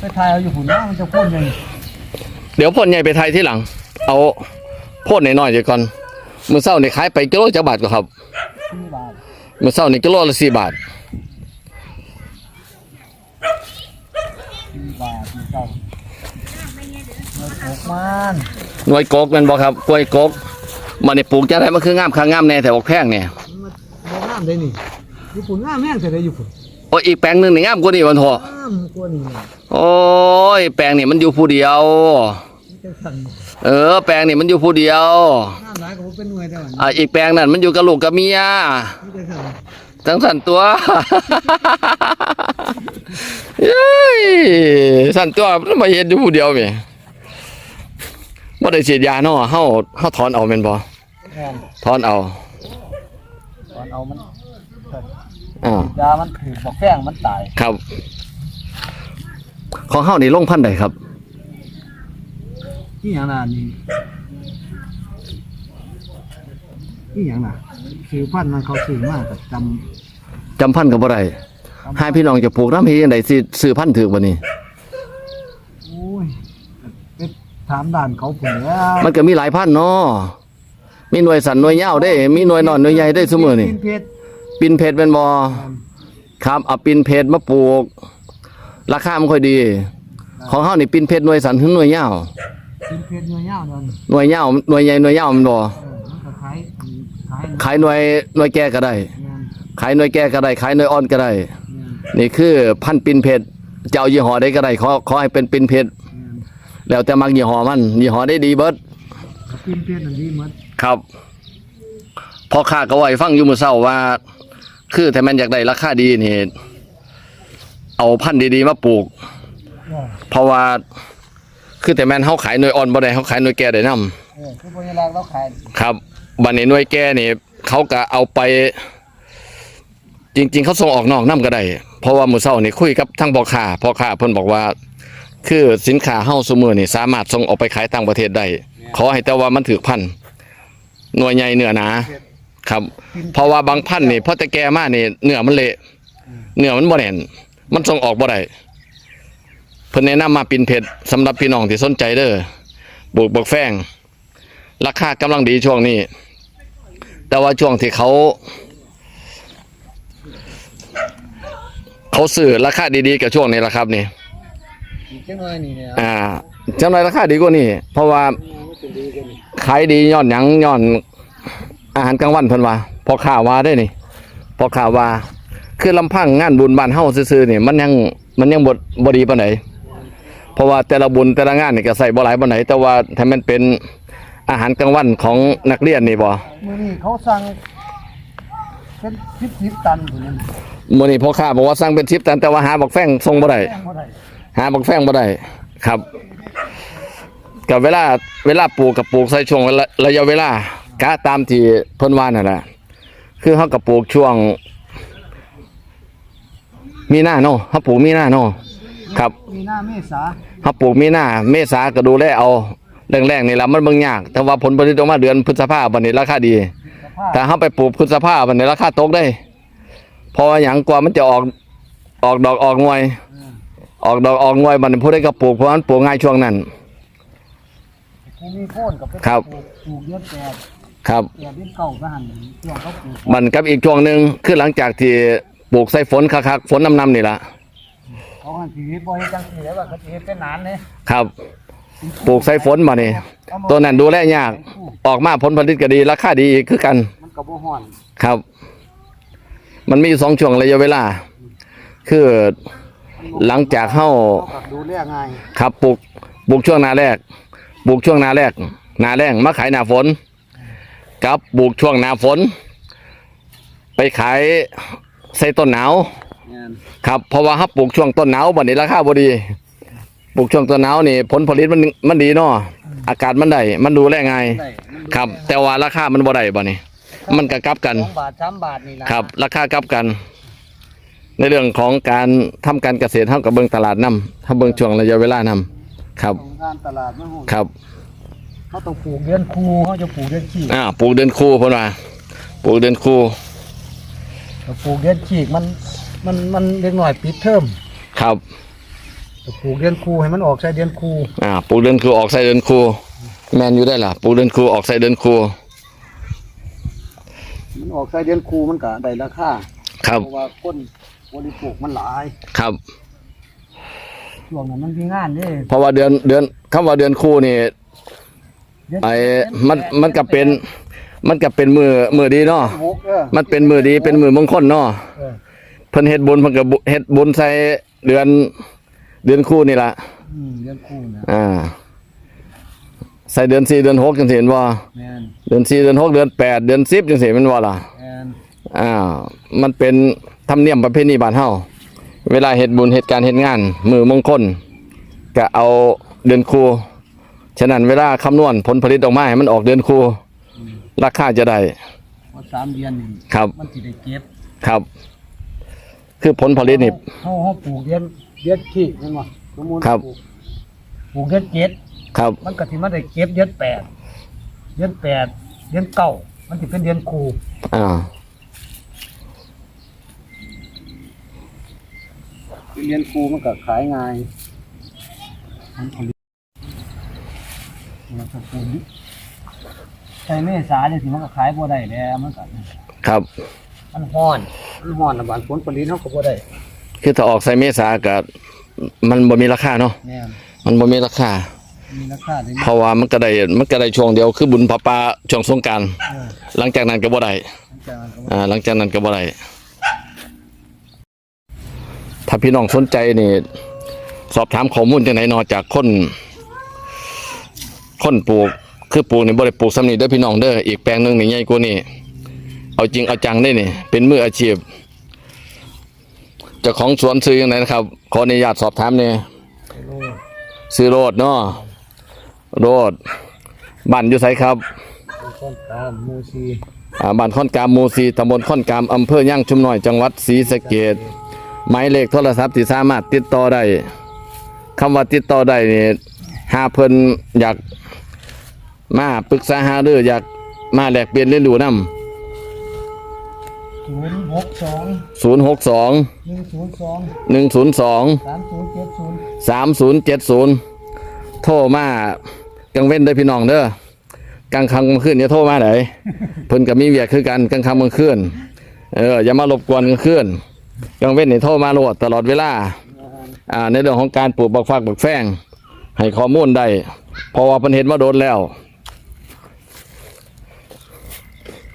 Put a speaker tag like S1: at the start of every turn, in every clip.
S1: ไปทายเอาอยู่หุ่นนะมันจะพูดยัง
S2: เดี๋ยวพ่นใหญ่ไปไทยที่หลัง เอาพ่นหน่อยๆเดี๋ยวก่อนมื้อเช้านี่ขายไปกิโลจักบาทก็ครับ
S1: สี่บาท
S2: มื้อเช้านี่กิโลละ4บาท
S1: สี่บาทสี่เก้าเงินหกมัน
S2: หน่วยกกแม่นบ่ครับกล้วยกกมันนี่ปลูกจะได้มันคืองามค่างามแน่แต่บอกแพงเนี่ย
S1: มันบ่งามได้นี่ญี่ปุ่นงามแม่งแต่ได้ญี่ปุ่น
S2: โอ้ยอีกแปลงหนึงนี่งามกว่านี่วันทอะ
S1: งามกว่านี่นะ
S2: โอ้ย แปลงนี่มันอยู่ผู้เดียว
S1: มันจะสั่น
S2: เออ แปลงนี่มันอยู่ผู้เดียว
S1: งามหลายก็บ่เป็นหน่วยแต่ว่า
S2: อ่าอีกแปลงนั่นมันอยู่กับลูกกับเมีย
S1: มันจะสั่น
S2: ทั้งสั่นตัว เย้ยสั่นตัวมันมาเห็นอยู่ผู้เดียวแม่บ่ได้ฉีดยาเนาะเฮาเฮาถอนเอาแม่นบ่
S1: แม่น
S2: ถอนเอา
S1: ตอนเอามัน
S2: อ่ายา
S1: มันถือบอกแป้งมันตาย
S2: ครับ ของเฮานี่ลงพันธุ์ใดครับ
S1: นี่อย่างนั้นนี่นี่อย่างน่ะซื้อพันธุ์มันเขาซื้อมาแต่จ
S2: จำพันธุ์ก็บ่ได้ำให้พี่น้องจะปลูกน้ำเฮ็ดจังไดสิซื้อพันธุ์ถูกบ่นี่
S1: โอ้ยไปถามด่านเขาผุนแล้ว
S2: มันก็มีหลายพันธุ์เนาะมีหน่วยสันหน่วยยาวได้ มีหน่วยนอนหน่วยใหญ่ได้ซุมื้อนี่
S1: กิเพชร
S2: ปินเพชรเป็นบ่ครับเอาปินเพชรมาปลูก ราคามันค่อยดี ของเฮานี่ปินเพชรหน่วยสันถึงหน่วยยาว
S1: กินเพชรเนื้อย่างนั่น
S2: หน่วยยาวหน่วยใหญ่หน่วยยาวมันบ่
S1: เออมันก็ขายขาย
S2: ขายหน่วยหน่วยแก่ก็ได้
S1: เงิน
S2: ขายหน่วยแก่ก็ได้ ขายหน่วยอ่อนก็ได้
S1: เงิน
S2: นี่คือพันธุ์ปินเพชรจะเอายี่ห้อใดก็ได้ขอขอให้เป็นปินเพชร
S1: เงิน
S2: แล้วแต่มักยี่ห้อมันยี่ห้อได้ดีเบิด
S1: ก็กินเพชรนั่นดีหมด
S2: ครับพอข้าก็ไว้ฟังอยู่มื้อเช้าว่า คือถ้ามันอยากได้ราคาดีนี่ เอาพันธุ์ดีๆมาปลูก
S1: เพ
S2: ราะว่าคือแต่แม่นเฮาขายหน่วยอ่อนบ่ได้เฮาขายหน่วยแก่ได้นํ
S1: เออคือพญานาคเราขาย
S2: ครับบัดนี้หน่วยแก่นี่เขาก็เอาไป จริง ๆ เขาส่งออกนอกนํก็ได้เพราะว่ามื้อเช้านี่คุยกับทางพ่อค้าพ่อค้าเพิ่นบอกว่า คือสินค้าเฮาซุมื้อนี่สามารถส่งออกไปขายต่างประเทศได้ขอให้แต่ว่ามันถูกพันธุ์หน่วยใหญ่เนื้อหนาครับ เพราะว่าบางพันธุ์นี่พอแต่แก่มานี่เนื้อมันเละเนื้อมันบ่แน่น มันส่งออกบ่ได้เพิ่นแนะนำมาปินเพชรสำหรับพี่น้องที่สนใจเด้อปลูกบักแฟง ราคากำลังดีช่วงนี้ แต่ว่าช่วงที่เขา เขาซื้อราคาดีๆกับช่วงนี้แหละครับนี่
S1: อีกจังหน่อยนี่เนี่ย
S2: อ่าจังไรราคาดีกว่านี่เพราะว่าขายดีย้อนหยังย้อนอาหารกลางวันเพิ่นว่าพอข่าวว่าได้นี่พอข่าวว่า คือลำพังงานบุญบ้านเฮาซื่อๆนี่มันยังมันยังบ่บ่ดีปานใดเพราะว่าแต่ละบุญแต่ละงานนี่ก็ใส่บ่หลายปานใดแต่ว่าถ้ามันเป็นอาหารกลางวันของนักเรียนนี่บ่
S1: มื้อนี้เขาสั่งเป็นสิบสิบตันพุ่นนั่น
S2: มื้อนี้พ่อค้าบอกว่าสั่งเป็น10ตันแต่ว่าหาบักแฟงส่งบ่ได้
S1: แป้งบ่ได้
S2: หาบักแฟงบ่ได้ครับกับเวลาเวลาปลูกกับปลูกใส่ช่วงเวลาระยะเวลากะตามที่เพิ่นว่านั่นแหละคือเฮากับปลูกช่วง มีหน้าเนาะเฮาปลูกมีหน้าเนาะครับ
S1: มีหน้าเมษา
S2: เฮาปลูกมีหน้าเมษาก็ดูแลเอาแรงๆนี่ล่ะมันเบิ่งยาก แต่ว่าผลผลิตออกมาเดือนพฤษภาคมบัดนี้ราคาดี
S1: สภาพ
S2: ถ้าเฮาไปปลูกพฤษภาคมบัดนี้ราคาตกได้เพราะว่าหยังกว่ามันจะออกออกดอกออกงวย ออกดอกออกงวยบัดนี้ผู้ใดก็ปลูกเพราะมันปลูกง่ายช่วงนั้น
S1: ผู้มีโค่นกับไป
S2: ครับ
S1: ปลูกปลูกเดือนแปด
S2: ครับ
S1: แปดเดือนเก้าก็หันช่วงเขาปลูก
S2: มันกับอีกช่วงหนึ่งคือหลังจากที่ ปลูกใส่ฝนคักๆฝนน้ำๆนี่ละ
S1: เขาหันสีบ่เฮ็ดจังซี่แล้วว่าเขาสิเฮ็ดเป็นนานเลย
S2: ครับ ปลูกใส่ฝนมานี่ตัวนั้นดูแลยาก ออกมาผลผลิตก็ดีราคาดีอีกคือกัน
S1: มันก็บ่ฮ้อน
S2: ครับ มันมีอยู่สองช่วงระยะเวลา คือหลังจากเข้า
S1: เขาก็ดูแลง่าย
S2: ครับปลูกปลูกช่วงหนาแรกปลูกช่วงหนาแรกหนาแรงมาขายหนาฝนกับปลูกช่วงหนาฝน ไปขาย ใส่ต้นหนาว
S1: แม่น
S2: ครับเพราะว่าฮับปลูกช่วงต้นหนาวบัดนี้ราคาบ่ดีปลูกช่วงต้นหนาวนี่ผลผลิตมันมันดีเนาะอากาศมันได้มันดูแลง่าย
S1: ได้มันดู
S2: ครับ แต่ว่าราคามันบ่ได้บัดนี้ มันก็กลับกัน
S1: สองบาทสามบาทนี่ล่ะ
S2: ครับ ราคากลับกัน ในเรื่องของการทำการเกษตรเท่ากับเบิ่งตลาดนํถ้าเบิ่งช่วงระยะเวลานํครับ
S1: ของการตลาดมันฮู้
S2: ครับ
S1: เขาต้องปลูกเดือนคูเขาจะปลูกเดือนขี้
S2: อ่าปลูกเดือนคู่เพิ่นว่าปลูกเดือนคู่
S1: ถ้าปลูกเดือนขี้มันมันมันเล็กหน่อยปิดเทอม
S2: ครับ
S1: ปลูกเดือนคูให้มันออกใส่เดือนคู
S2: อ่าปลูกเดือนคูออกใส่เดือนคู แมนอยู่ได้ล่ะปลูกเดือนคูออกใส่เดือนคู
S1: มันออกใส่เดือนคูมันก็ได้ราคา
S2: ครับ
S1: เพราะว่าคนบริโภคมันหลาย
S2: ครับ
S1: ช่วงนั้นมันมีงานเด้
S2: เพราะว่าเดือนเดือนคำว่าเดือนคูนี่ไอ้มันมันก็เป็น มันก็เป็นมือมือดีเนาะ
S1: หกเออ
S2: มันเป็นมือดีเป็นมือมงคลเนาะ
S1: เออ
S2: เพิ่นเฮ็ดบุญเพิ่นก็บุเฮ็ดบุญใส่เดือน เดือนคู่นี่ล่ะ
S1: อืมเดือนคูนะ
S2: อ่า ใส่เดือน4เดือน6จังซี่เห็นบ่
S1: แมน
S2: เดือน4เดือน6เดือน8เดือน10จังซี่แม่นบ่ล่ะ
S1: แมน
S2: อ่า มันเป็นธรรมเนียมประเพณีบ้านเฮาเวลาเฮ็ดบุญเฮ็ดการเฮ็ดงาน มือมงคลก็เอาเดือนคู่ฉะนั้นเวลาคำนวณผลผลิตออกมาให้มันออกเดือนคู่ราคาจะได้
S1: พอสามเดือนนี่
S2: ครับ
S1: มันสิได้เก็บ
S2: ครับ คือผลผลิตนี่
S1: เฮาเฮาปลูกเดือนเดือนขี้แม่นบ่สมมุติ
S2: ครับ
S1: ปลูกปลูกเดือนเจ็ด
S2: ครับ
S1: มันก็สิมาได้เก็บเดือนแปดเดือนแปดเดือนเก้ามันสิเป็นเดือนคู
S2: อ่า
S1: เดือนคูมันก็ขายง่ายมันผลิตมันก็ปลูก ใช้เมษาเนี่ยสิมันก็ขายบ่ได้แล้วมันก็
S2: ครับ
S1: มันฮ้อนมันฮ้อนนะบานผลผลิตเฮาก็บ่ได้
S2: คือถ้าออกใส่เมษากับมันบ่มีราคาเนาะ
S1: แน่น
S2: มันบ่มีราคา
S1: มีราคาได้
S2: เพราะว่ามันก็ได้มันก็ได้ช่วงเดียวคือบุญพระป่าช่วงสงกราร
S1: เออ
S2: หลังจากนั้นก็บ่ได้
S1: หลังจากนั้นก็
S2: อ่าหลังจากนั้นก็บ่ได้ถ้าพี่น้องสนใจนี่ สอบถามข้อมูลจังไหนเนอจากคน คนปลูก คือปลูกนี่บ่ได้ปลูกสำนีเด้อพี่น้องเด้ออีกแปลงหนึงนี่ใหญ่กว่านี่เอาจริงเอาจังได้นี่ เป็นมืออาชีพเจ้าของสวนซื้อยังไงนะครับ ขออนุญาตสอบถามเนี่ย
S1: โล
S2: ซื้อโรดเนาะโรดบ้านอยู่ไสครับ
S1: เป็นต้นตามหมูซี
S2: อ่าบ้านค่อนกามหมู่สีตำบลค่อนกามอำเภอย่างชุมน้อยจังหวัดศรีสะเกษหมายเลขโทรศัพท์ที่สามารถติดต่อได้คำว่าติดต่อได้นี่หาเพิ่นอยาก มาปรึกษาหารืออยากมาแลกเปลี่ยนเรียนรู้นำ
S1: ศูนย์หกสอง
S2: 062
S1: หนึ่งศูนย์สอง
S2: 102
S1: สามศูนย์เจ็ดศูนย์
S2: สามศูนย์เจ็ดศูนย์โทรมากังเว้นเด้อพี่น้องเด้อกลางค่ำกลางคืนอย่าโทรมาไหนเพิ่นก็มีเวียกคือกันกลางค่ำกลางคืนเอออย่ามารบกวนกลางคืนกลางเว้นนี่โทรมาโลดตลอดเวลาอ่าในเรื่องของการปลูกบักฟักบักแฟงให้ข้อมูลได้เพราะว่าเพิ่นเห็นมาโดนแล้ว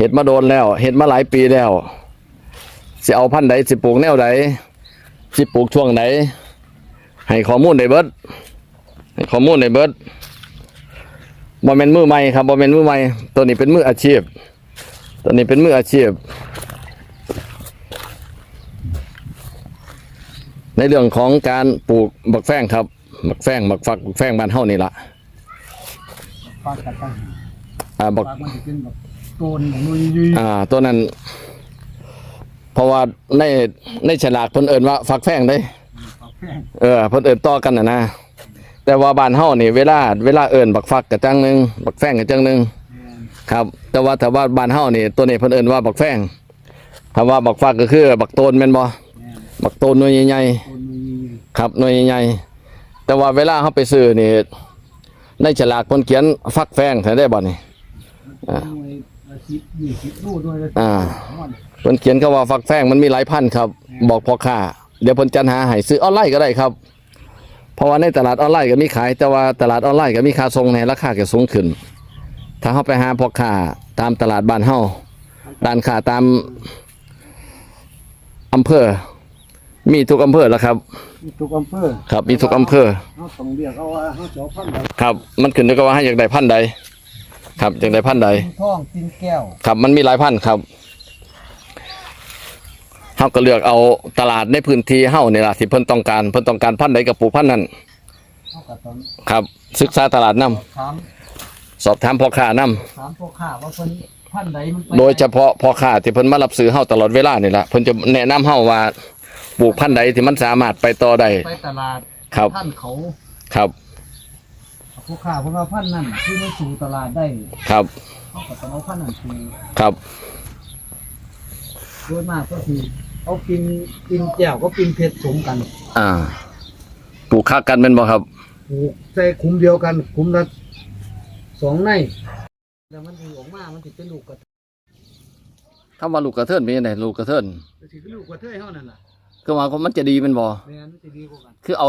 S2: เห็ดมาโดนแล้ว เห็ดมาหลายปีแล้วสิเอาพันธุ์ใดสิปลูกแนวใดสิปลูกช่วงไหนให้ข้อมูลได้เบิดให้ข้อมูลได้เบิดบ่แม่นมือใหม่ครับบ่แม่นมือใหม่ตัวนี้เป็นมืออาชีพ ตัวนี้เป็นมืออาชีพ ในเรื่องของการปลูกบักแฟงครับบักแฟงบักฟักบักแฟงบ้านเฮานี่ล่ะ
S1: ฟากกันตั้ง
S2: อ่าบัก
S1: ฟากมันจะเป็นแบบโตนของนุยยุย
S2: อ่าตัวนั้น เพราะว่าในในฉลากเพิ่นเอิ้นว่าฟักแฟงเด้
S1: ฟากแป้ง
S2: เออเพิ่นเอิ้นต่อกันน่ะนะ แต่ว่าบ้านเฮานี่เวลาเวลาเอิ้นบักฟักกะจังหนึงบักแฟงกะจังหนึง
S1: แม่น
S2: ครับ แต่ว่าถ้าว่าบ้านเฮานี่ตัวนี้เพิ่นเอิ้นว่าบักแฟงถ้าว่าบักฟักก็คือ บักโตนแม่นบ่
S1: แม่น
S2: บักโตนหน่วยใหญ่
S1: โตนนุยยุย
S2: ๆครับหน่วยใหญ่ๆแต่ว่าเวลาเฮาไปซื้อนี่ในฉลากเพิ่นเขียนฟักแฟงใช่ได้บ่นี่อ่า
S1: หน่วยละ สิบยี่สิบลูด้วยลย
S2: อ่า
S1: ม่วน
S2: เพิ่นเขียนคำว่าฟักแฟงมันมีหลายพันธุ์ครับ บอกพ่อค้าเดี๋ยวเพนจัดหาให้ซื้อออนไลน์ก็ได้ครับ เพราะว่าในตลาดออนไลน์ก็มีขาย แต่ว่าตลาดออนไลน์ก็มีค่าส่งในราคาก็สูงขึ้น ถ้าเฮาไปหาพ่อค้าตามตลาดบ้านเฮาร้านค้าตามอำเภอ มีทุกอำเภอแล้วครับ
S1: มีทุกอำเภอ
S2: ครับมีทุกอำเภอ
S1: เขาต้องเรียกเขาว่าเขาเจ้าพันธุ์
S2: ครับ มันขึ้นอยู่กับว่าให้อยากได้พันธุ์ใด ครับอยากได้พันธุ์ใด
S1: กินท่องกินแก้ว
S2: ครับมันมีหลายพันธุ์ครับเฮาก็เลือกเอาตลาดในพื้นที่เฮานี่ล่ะที่เพิ่นต้องการเพิ่นต้องการพันธุ์ใดก็ปลูกพันธุ์นั้น
S1: เขาก็ต้อง
S2: ครับ ศึกษาตลาดนํ
S1: ถาม
S2: สอบถามพ่อค้านํ
S1: ถามพวกข้าว่าเพิ่นพันธุ์ใดมันไป
S2: โดยเฉพาะพ่อค้าที่เพิ่นมารับซื้อเฮาตลอดเวลานี่ล่ะเพิ่นจะแนะนำเฮาว่าปลูกพันธุ์ใดที่มันสามารถไปต่อได้
S1: ไปตลาด
S2: ครับ
S1: พันธุ์เขา
S2: ครับ
S1: พวกข้าเพราะว่าพันธุ์นั้นคือมันสู่ตลาดได้
S2: ครับ
S1: เขาก็ต้องเอาพันธุ์นั้นสู่
S2: ครับ
S1: โดยมากก็คือเอากินกินแก้วก็กินเผ็ดสมกัน
S2: อ่าปลูกคักกันเป็นบ่ครับ
S1: ปลูกใส่คุ้มเดียวกันคุ้มละสองในแล้วมันถึงออกมามันถึงเป็นลูกกระ
S2: ถ้าว่าลูกกระเทินเป็นยังไงลูกกระเทิน
S1: ถือลูกกระเทยเท่านั้นล่ะ
S2: คือว่ามันจะดีเป็นบ่
S1: แม่นจะดีกว่ากัน
S2: คือเอา